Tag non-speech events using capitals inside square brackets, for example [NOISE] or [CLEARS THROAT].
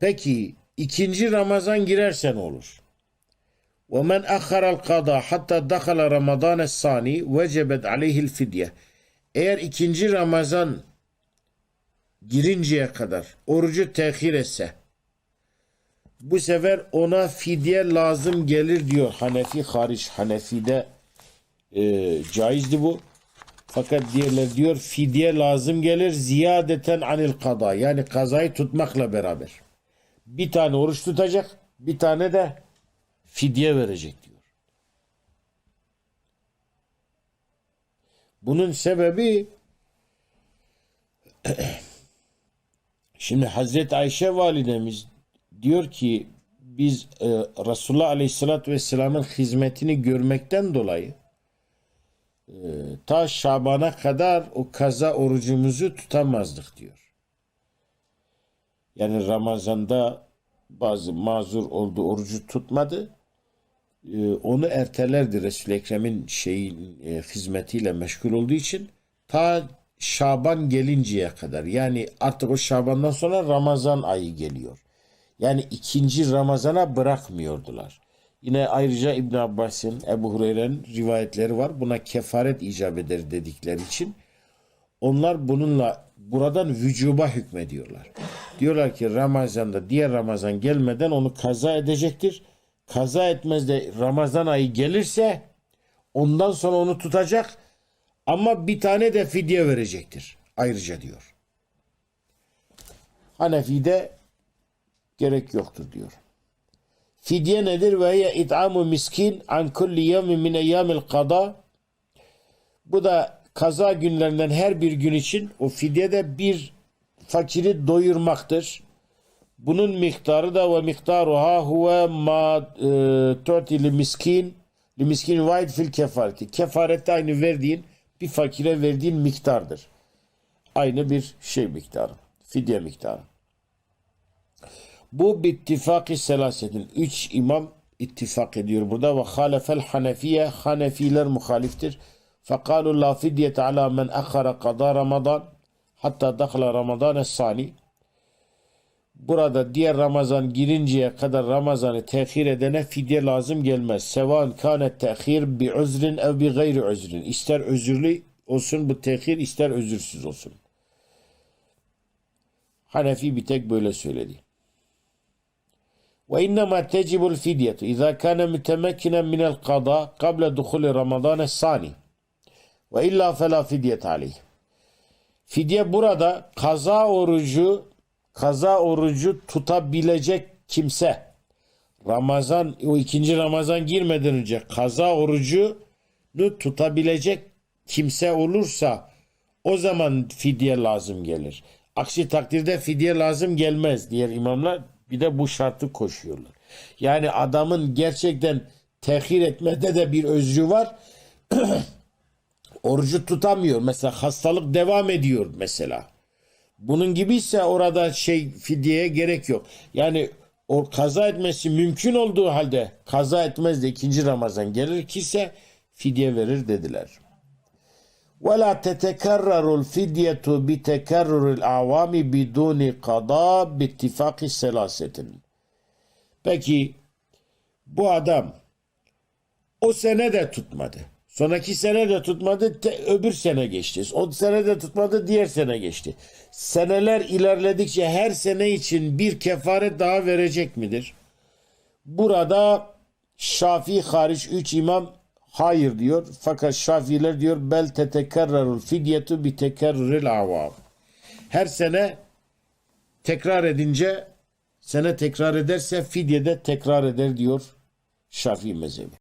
Peki ikinci Ramazan girerse ne olur? وَمَنْ أَخَّرَ الْقَضَى حَتَّى دَخَلَ رَمَضَانَ الثَّانِي وَجَبَتْ عَلَيْهِ الْفِدْيَةِ Eğer ikinci Ramazan girinceye kadar orucu tehir etse bu sefer ona fidye lazım gelir diyor Hanefi hariç. Hanefi'de e, caizdi bu. Fakat diğerler diyor fidye lazım gelir ziyadeten anil kada. Yani kazayı tutmakla beraber. Bir tane oruç tutacak, bir tane de fidye verecek diyor. Bunun sebebi [CLEARS THROAT] şimdi Hazreti Ayşe validemiz diyor ki biz e, Resulullah Aleyhisselatü Vesselam'ın hizmetini görmekten dolayı e, ta Şaban'a kadar o kaza orucumuzu tutamazdık diyor. Yani Ramazan'da bazı mazur oldu orucu tutmadı. E, onu ertelerdi Resul-i Ekrem'in şeyin e, hizmetiyle meşgul olduğu için ta Şaban gelinceye kadar yani artık o Şaban'dan sonra Ramazan ayı geliyor. Yani ikinci Ramazan'a bırakmıyordular. Yine ayrıca İbn Abbas'ın, Ebu Hureyre'nin rivayetleri var. Buna kefaret icap eder dedikleri için. Onlar bununla buradan vücuba hükmediyorlar. Diyorlar ki Ramazan'da diğer Ramazan gelmeden onu kaza edecektir. Kaza etmez de Ramazan ayı gelirse ondan sonra onu tutacak ama bir tane de fidye verecektir. Ayrıca diyor. Hanefi'de gerek yoktur diyor. Fidye nedir? Ve hiye it'amu miskin an kulli yevmin min eyyamil kada. Bu da kaza günlerinden her bir gün için o fidye de bir fakiri doyurmaktır. Bunun miktarı da ve miktaruha huve ma e, tu'ti li miskin li miskin vaid fil kefareti. Kefarette aynı verdiğin bir fakire verdiğin miktardır. Aynı bir şey miktarı. Fidye miktarı. Bu bittifaki selasetin. Üç imam ittifak ediyor burada ve halefel hanefiye hanefiler muhaliftir. Fekalu la fidyete ala men akhara kada ramadan Hatta dakla Ramazan sani. Burada diğer Ramazan girinceye kadar Ramazan'ı tehir edene fidye lazım gelmez. Sevan kâne tehir bi özrin ev bi gayri özrin. İster özürlü olsun bu tehir ister özürsüz olsun. Hanefi bir tek böyle söyledi. Ve innema tecibul fidyetu izâ kâne mütemekkinen minel kadâ kable duhulü Ramazan'ı sani. Ve illa felâ fidyet aleyh. Fidye burada kaza orucu kaza orucu tutabilecek kimse Ramazan o ikinci Ramazan girmeden önce kaza orucunu tutabilecek kimse olursa o zaman fidye lazım gelir. Aksi takdirde fidye lazım gelmez diğer imamlar bir de bu şartı koşuyorlar. Yani adamın gerçekten tehir etmede de bir özrü var. [CLEARS THROAT] Orucu tutamıyor. Mesela hastalık devam ediyor mesela. Bunun gibiyse orada şey fidyeye gerek yok. Yani o kaza etmesi mümkün olduğu halde kaza etmez de ikinci Ramazan gelir kise fidye verir dediler. ولا تتكرر الفدية بتكرر الأعوام بدون قضاء باتفاق الثلاثة. Peki bu adam o sene de tutmadı. Sonraki sene de tutmadı, te- öbür sene geçti. O sene de tutmadı, diğer sene geçti. Seneler ilerledikçe her sene için bir kefaret daha verecek midir? Burada Şafii hariç 3 imam hayır diyor. Fakat Şafiiler diyor bel tetekerrarul fidyetu bi tekerruril avam. Her sene tekrar edince sene tekrar ederse fidye de tekrar eder diyor Şafii mezhebi.